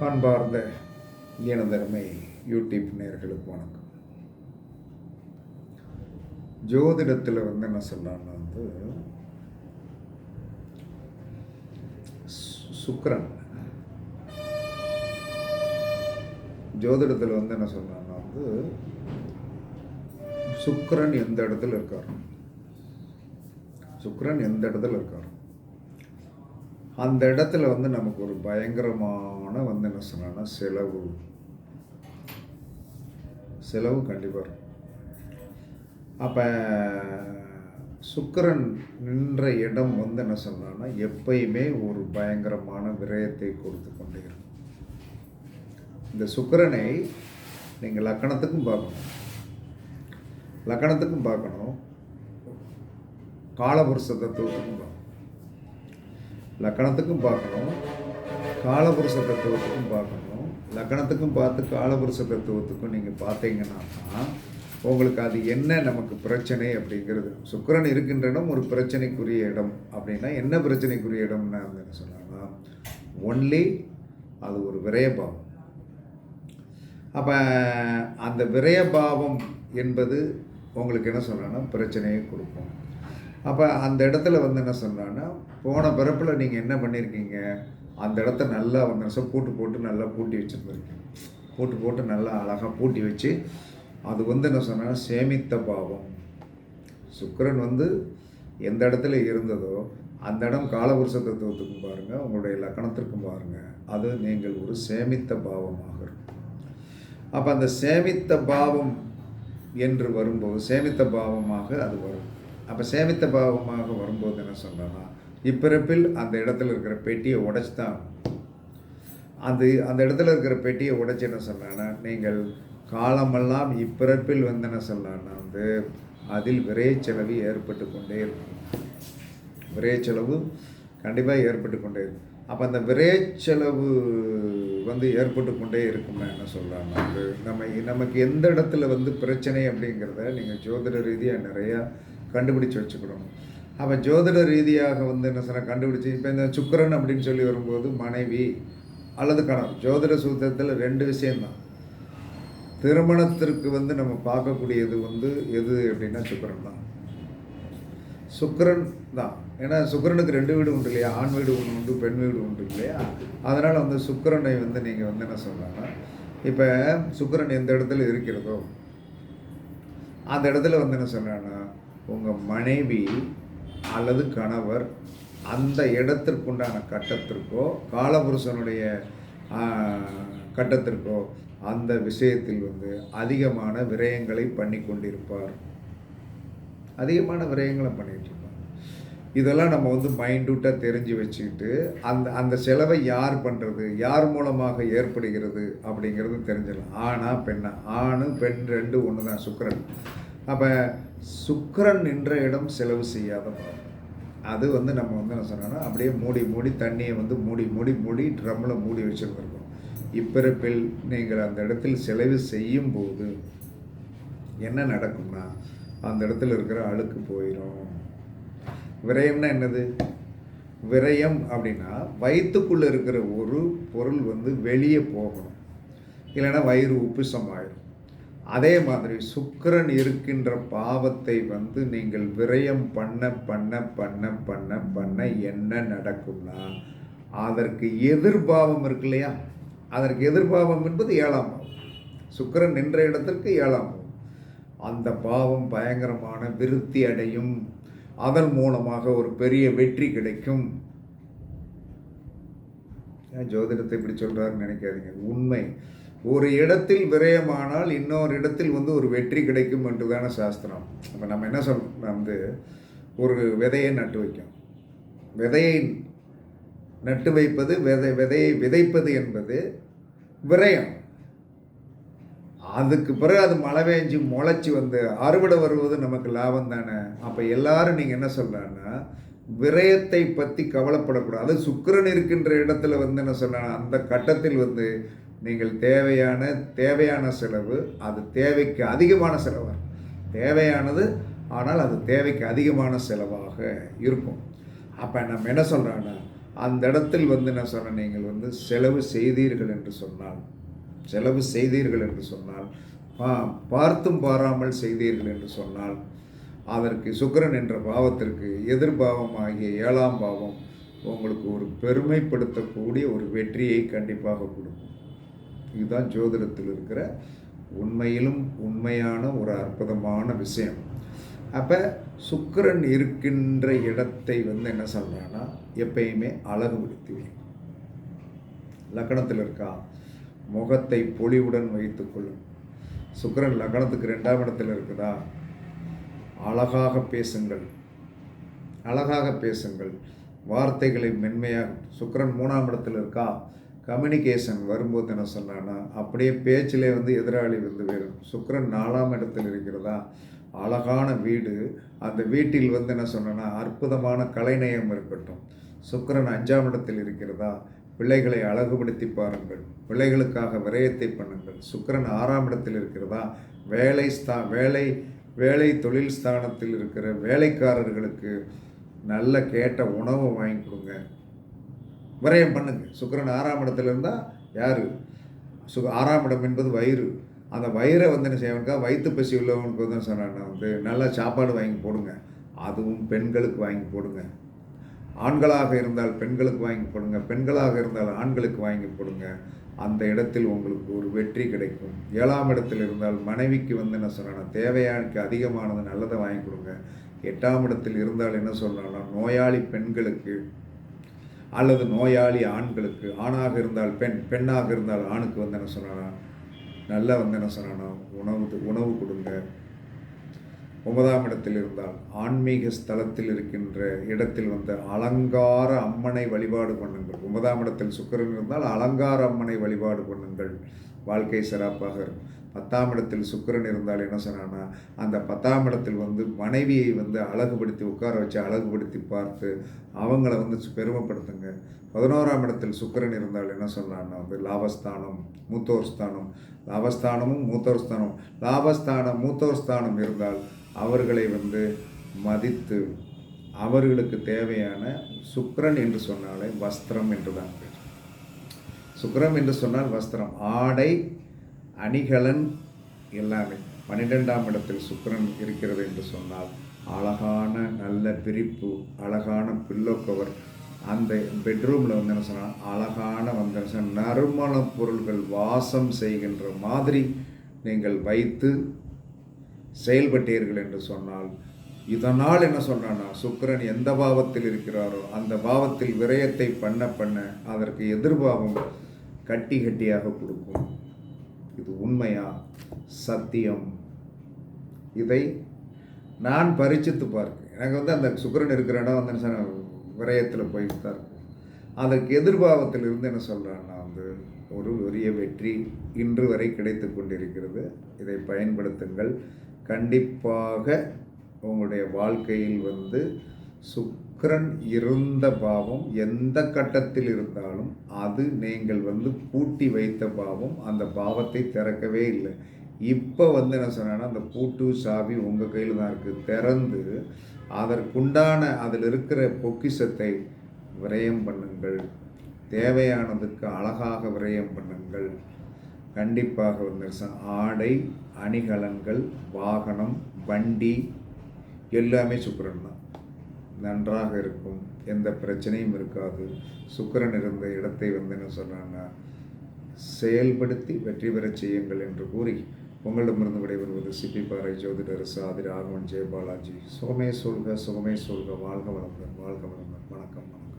அன்பார்ந்த இனதருமை யூடியூப் நேர்களுக்கு வணக்கம். ஜோதிடத்தில் வந்து என்ன சொல்கிறான்னா வந்து சு- ஜோதிடத்தில் வந்து என்ன சொல்கிறான்னா வந்து சுக்கரன் எந்த இடத்துல இருக்கார்? சுக்கரன் எந்த இடத்துல இருக்கார்? அந்த இடத்துல வந்து நமக்கு ஒரு பயங்கரமான வந்து என்ன சொன்னா செலவு. செலவு கண்டிப்பாக இருக்கும். அப்போ சுக்கரன் நின்ற இடம் வந்து என்ன சொன்னான்னா எப்பயுமே ஒரு பயங்கரமான விரயத்தை கொடுத்து கொண்டே இருக்கும். இந்த சுக்கரனை நீங்கள் லக்கணத்துக்கும் பார்க்கணும். லக்கணத்துக்கும் பார்க்கணும். காலபுருஷ தத்துவத்துக்கும் பார்க்கணும். லக்கணத்துக்கும் பார்க்கணும். காலபுருஷ தத்துவத்துக்கும் பார்க்கணும். லக்கணத்துக்கும் பார்த்து காலபுருஷ தத்துவத்துக்கும் நீங்கள் பார்த்தீங்கன்னா உங்களுக்கு அது என்ன நமக்கு பிரச்சனை அப்படிங்கிறது. சுக்கரன் இருக்கின்ற இடம் ஒரு பிரச்சனைக்குரிய இடம். அப்படின்னா என்ன பிரச்சனைக்குரிய இடம்னா அப்படின்னு என்ன சொன்னாங்கன்னா ஒன்லி அது ஒரு விரயபாவம். அப்போ அந்த விரயபாவம் என்பது உங்களுக்கு என்ன சொல்கிறேன்னா பிரச்சனையை கொடுக்கும். அப்போ அந்த இடத்துல வந்து என்ன சொன்னான்னா போன பிறப்பில் நீங்கள் என்ன பண்ணியிருக்கீங்க அந்த இடத்த நல்லா வந்து நிமிஷம் பூட்டு போட்டு நல்லா பூட்டி வச்சுருந்துருக்கீங்க பூட்டு போட்டு நல்லா அழகாக பூட்டி வச்சு அது வந்து என்ன சொன்னால் சேமித்த பாவம். சுக்கிரன் வந்து எந்த இடத்துல இருந்ததோ அந்த இடம் காலபுருஷ தத்துவத்துக்கும் பாருங்கள் உங்களுடைய லக்கணத்திற்கும் பாருங்கள் அது நீங்கள் ஒரு சேமித்த பாவமாக இருக்கும். அப்போ அந்த சேமித்த பாவம் என்று வரும்போது சேமித்த பாவமாக அது வரும். அப்போ சேமித்த பாவமாக வரும்போது என்ன சொல்கிறேன்னா இப்பிறப்பில் அந்த இடத்துல இருக்கிற பெட்டியை உடைச்சி தான் அது அந்த இடத்துல இருக்கிற பெட்டியை உடைச்சி என்ன சொல்கிறேன்னா நீங்கள் காலமெல்லாம் இப்பிறப்பில் வந்து என்ன சொல்லலாம்னா வந்து அதில் விரைச்செலவு ஏற்பட்டு கொண்டே இருக்கும். விரைய செலவு கண்டிப்பாக ஏற்பட்டு கொண்டே இருக்கும். அப்போ அந்த விரைச்செலவு வந்து ஏற்பட்டு கொண்டே இருக்கும்னா என்ன சொல்லலாம் வந்து நம்ம நமக்கு எந்த இடத்துல வந்து பிரச்சனை அப்படிங்கிறத நீங்கள் ஜோதிட ரீதியாக நிறையா கண்டுபிடிச்சு வச்சுக்கிறோம் அப்போ ஜோதிட ரீதியாக வந்து என்ன சொன்னால் கண்டுபிடிச்சி இப்போ இந்த சுக்கிரன் அப்படின்னு சொல்லி வரும்போது மனைவி அல்லது கணவன் ஜோதிட சூத்திரத்தில் ரெண்டு விஷயம்தான். திருமணத்திற்கு வந்து நம்ம பார்க்கக்கூடியது வந்து எது அப்படின்னா சுக்கரன் தான் சுக்கிரன் தான். ஏன்னா சுக்கரனுக்கு ரெண்டு வீடு உண்டு இல்லையா? ஆண் வீடு ஒன்று உண்டு பெண் வீடு உண்டு இல்லையா? அதனால் வந்து சுக்கிரனை வந்து நீங்கள் வந்து என்ன சொல்லலாம்னா இப்போ சுக்கிரன் எந்த இடத்துல இருக்கிறதோ அந்த இடத்துல வந்து என்ன சொன்னான்னா உங்கள் மனைவி அல்லது கணவர் அந்த இடத்திற்குண்டான கட்டத்திற்கோ காலபுருஷனுடைய கட்டத்திற்கோ அந்த விஷயத்தில் வந்து அதிகமான விரயங்களை பண்ணி கொண்டிருப்பார். அதிகமான விரயங்களை பண்ணிட்டு இருப்பார். இதெல்லாம் நம்ம வந்து மைண்டூட்டாக தெரிஞ்சு வச்சுக்கிட்டு அந்த அந்த செலவை யார் பண்ணுறது யார் மூலமாக ஏற்படுகிறது அப்படிங்கிறது தெரிஞ்சிடலாம் ஆணா பெண்ணா? ஆணு பெண் ரெண்டு ஒன்று தான் சுக்கரன். அப்போ சுக்கிரன் நின்ற இடம் செலவு செய்யாத பாவம் அது வந்து நம்ம வந்து என்ன சொன்னோன்னா அப்படியே மூடி மூடி தண்ணியை வந்து மூடி மூடி மூடி ட்ரம்மில் மூடி வச்சுருந்துருக்கோம். இப்பிறப்பில் நீங்கள் அந்த இடத்தில் செலவு செய்யும் போது என்ன நடக்கும்னா அந்த இடத்துல இருக்கிற அழுக்கு போயிடும் விரயம்னா என்னது? விரயம் அப்படின்னா வயிற்றுக்குள்ளே இருக்கிற ஒரு பொருள் வந்து வெளியே போகணும். இல்லைன்னா வயிறு உப்புசமாயிடும் அதே மாதிரி சுக்கரன் இருக்கின்ற பாவத்தை வந்து நீங்கள் விரயம் பண்ண பண்ண பண்ண பண்ண பண்ண என்ன நடக்கும்னா அதற்கு எதிர்பாவம் இருக்கு இல்லையா? அதற்கு எதிர்பாவம் என்பது ஏழாம் பாவம். சுக்கரன் நின்ற இடத்திற்கு ஏழாம் பாவம். அந்த பாவம் பயங்கரமான விருத்தி அடையும். அதன் மூலமாக ஒரு பெரிய வெற்றி கிடைக்கும். ஜோதிடத்தை இப்படி சொல்கிறாருன்னு நினைக்காதீங்க. உண்மை. ஒரு இடத்தில் விரயமானால் இன்னொரு இடத்தில் வந்து ஒரு வெற்றி கிடைக்கும் என்று தானே சாஸ்திரம். அப்போ நம்ம என்ன சொல்றோம் வந்து ஒரு விதையை நட்டு வைக்கும் விதையை நட்டு வைப்பது விதை விதையை விதைப்பது என்பது விரயம். அதுக்கு பிறகு அது மழை பெஞ்சு முளைச்சி வந்து அறுவடை வருவது நமக்கு லாபம் தானே. அப்போ எல்லாரும் நீங்கள் என்ன சொல்லலான்னா விரயத்தை பற்றி கவலைப்படக்கூடாது. சுக்கரன் இருக்கின்ற இடத்துல வந்து என்ன சொல்லலாம் அந்த கட்டத்தில் வந்து நீங்கள் தேவையான தேவையான செலவு அது தேவைக்கு அதிகமான செலவாக தேவையானது ஆனால் அது தேவைக்கு அதிகமான செலவாக இருக்கும். அப்போ நம்ம என்ன சொல்கிறோன்னா அந்த இடத்தில் வந்து என்ன சொன்ன நீங்கள் வந்து செலவு செய்தீர்கள் என்று சொன்னால் செலவு செய்தீர்கள் என்று சொன்னால் பா பார்த்தும் பாராமல் செய்தீர்கள் என்று சொன்னால் அதற்கு சுக்கரன் என்ற பாவத்திற்கு எதிர்பாவம் ஆகிய ஏழாம் பாவம் உங்களுக்கு ஒரு பெருமைப்படுத்தக்கூடிய ஒரு வெற்றியை கண்டிப்பாக கொடுக்கும். இதுதான் ஜோதிடத்தில் இருக்கிற உண்மையிலும் உண்மையான ஒரு அற்புதமான விஷயம். அப்போ சுக்கரன் இருக்கின்ற இடத்தை வந்து என்ன சொல்கிறான்னா எப்பயுமே அழகுபடுத்தி லக்கணத்தில் இருக்கா முகத்தை பொலிவுடன் வைத்துக்கொள்ளும் சுக்கிரன் லக்கணத்துக்கு ரெண்டாம் இடத்துல இருக்குதா? அழகாக பேசுங்கள். அழகாக பேசுங்கள். வார்த்தைகளை மென்மையாக சுக்கிரன் மூணாம் இடத்துல இருக்கா? கம்யூனிகேஷன் வரும்போது என்ன சொன்னான்னா அப்படியே பேச்சிலே வந்து எதிராளி வந்து வேறும். சுக்கரன் நாலாம் இடத்தில் இருக்கிறதா? அழகான வீடு. அந்த வீட்டில் வந்து என்ன சொன்னேன்னா அற்புதமான கலைநயம் இருக்கட்டும் சுக்கரன் அஞ்சாம் இடத்தில் இருக்கிறதா? பிள்ளைகளை அழகுபடுத்தி பாருங்கள். பிள்ளைகளுக்காக விரயத்தை பண்ணுங்கள். சுக்கிரன் ஆறாம் இடத்தில் இருக்கிறதா? வேலை ஸ்தா வேலை வேலை தொழில் ஸ்தானத்தில் இருக்கிற வேலைக்காரர்களுக்கு நல்ல கேட்ட உணவு வாங்கி கொடுங்க. விரயம் பண்ணுங்க. சுக்கிரன் ஆறாம் இடத்துல இருந்தால் யார்? சு ஆறாம் இடம் என்பது வயிறு. அந்த வயிறை வந்து என்ன செய்வனுக்கா வயிற்று பசி உள்ளவனுக்கு வந்து சொன்னான்னா வந்து நல்லா சாப்பாடு வாங்கி போடுங்க. அதுவும் பெண்களுக்கு வாங்கி போடுங்க. ஆண்களாக இருந்தால் பெண்களுக்கு வாங்கி போடுங்க. பெண்களாக இருந்தால் ஆண்களுக்கு வாங்கி போடுங்க. அந்த இடத்தில் உங்களுக்கு ஒரு வெற்றி கிடைக்கும். ஏழாம் இடத்தில் இருந்தால் மனைவிக்கு வந்து என்ன சொன்னா தேவையானுக்கு அதிகமானது நல்லதை வாங்கி கொடுங்க. எட்டாம் இடத்தில் இருந்தால் என்ன சொல்கிறாங்கன்னா நோயாளி பெண்களுக்கு அல்லது நோயாளி ஆண்களுக்கு ஆணாக இருந்தால் பெண் பெண்ணாக இருந்தால் ஆணுக்கு வந்து என்ன சொன்னானா? நல்லா வந்து என்ன சொன்னானா? உணவு உணவு கொடுங்க. ஒன்பதாம் இடத்தில் இருந்தால் ஆன்மீக ஸ்தலத்தில் இருக்கின்ற இடத்தில் வந்த அலங்கார அம்மனை வழிபாடு பண்ணுங்கள். ஒன்பதாம் இடத்தில் சுக்கரன் இருந்தால் அலங்கார அம்மனை வழிபாடு பண்ணுங்கள். வாழ்க்கை சிறப்பாக இருக்கும். பத்தாம் இடத்தில் சுக்கரன் இருந்தால் என்ன சொன்னான்னா அந்த பத்தாம் இடத்தில் வந்து மனைவியை வந்து அழகுபடுத்தி உட்கார வச்சு அழகுபடுத்தி பார்த்து அவங்கள வந்து பெருமைப்படுத்துங்க. பதினோராம் இடத்தில் சுக்கரன் இருந்தால் என்ன சொன்னான்னா வந்து லாபஸ்தானம் மூத்தோர் ஸ்தானம் லாபஸ்தானமும் மூத்தோர் ஸ்தானம் லாபஸ்தானம் மூத்தோர் ஸ்தானம் இருந்தால் அவர்களை வந்து மதித்து அவர்களுக்கு தேவையான சுக்கரன் என்று சொன்னாலே வஸ்திரம் என்று தான் பேர் சுக்ரம் என்று சொன்னால் வஸ்திரம். ஆடை அணிகலன் எல்லாமே. பன்னிரெண்டாம் இடத்தில் சுக்ரன் இருக்கிறது என்று சொன்னால் அழகான நல்ல பிரிப்பு அழகான பில்லோ கவர் அந்த பெட்ரூமில் வந்து என்ன சொன்னால் அழகான வந்து என்ன சொன்னா, நறுமணப் பொருள்கள் வாசம் செய்கின்ற மாதிரி நீங்கள் வைத்து செயல்பட்டீர்கள் என்று சொன்னால் இதனால் என்ன சொல்கிறான்னா சுக்கிரன் எந்த பாவத்தில் இருக்கிறாரோ அந்த பாவத்தில் விரயத்தை பண்ண பண்ண அதற்கு எதிர்பாவம் கட்டி கட்டியாக கொடுக்கும். இது உண்மையா? சத்தியம். இதை நான் பரிச்சித்து பார்க்கிறேன். எனக்கு வந்து அந்த சுக்கரன் இருக்கிற இடம் வந்து என்ன விரயத்தில் போயிட்டு தான் இருக்கும். அதற்கு எதிர்பாவத்தில் இருந்து என்ன சொல்கிறேன்னா வந்து ஒரு பெரிய வெற்றி இன்று வரை கிடைத்து கொண்டிருக்கிறது. இதை பயன்படுத்துங்கள். கண்டிப்பாக உங்களுடைய வாழ்க்கையில் வந்து சுக்கரன் இருந்த பாவம் எந்த கட்டத்தில் இருந்தாலும் அது நீங்கள் வந்து பூட்டி வைத்த பாவம் அந்த பாவத்தை திறக்கவே இல்லை. இப்போ வந்து என்ன சொன்னேன்னா அந்த பூட்டு சாவி உங்கள் கையில் தான் இருக்குது திறந்து அதற்குண்டான அதில் இருக்கிற பொக்கிஷத்தை விரயம் பண்ணுங்கள். தேவையானதுக்கு அழகாக விரயம் பண்ணுங்கள். கண்டிப்பாக வந்து ஆடை அணிகலன்கள் வாகனம் வண்டி எல்லாமே சுக்கரன் தான். நன்றாக இருக்கும். எந்த பிரச்சனையும் இருக்காது. சுக்கிரன் இருந்த இடத்தை வந்து என்ன செயல்படுத்தி வெற்றி பெறச் செய்யுங்கள் என்று கூறி உங்களிடமிருந்து விடைபெறுவது சிப்பி பாறை ஜோதிடர் சாதி ராகவன் ஜெயபாலாஜி. சுகமே சொல்க சுகமே சொல்க. வாழ்க வளமுடன் வாழ்க வளமுடன். வணக்கம் வணக்கம்.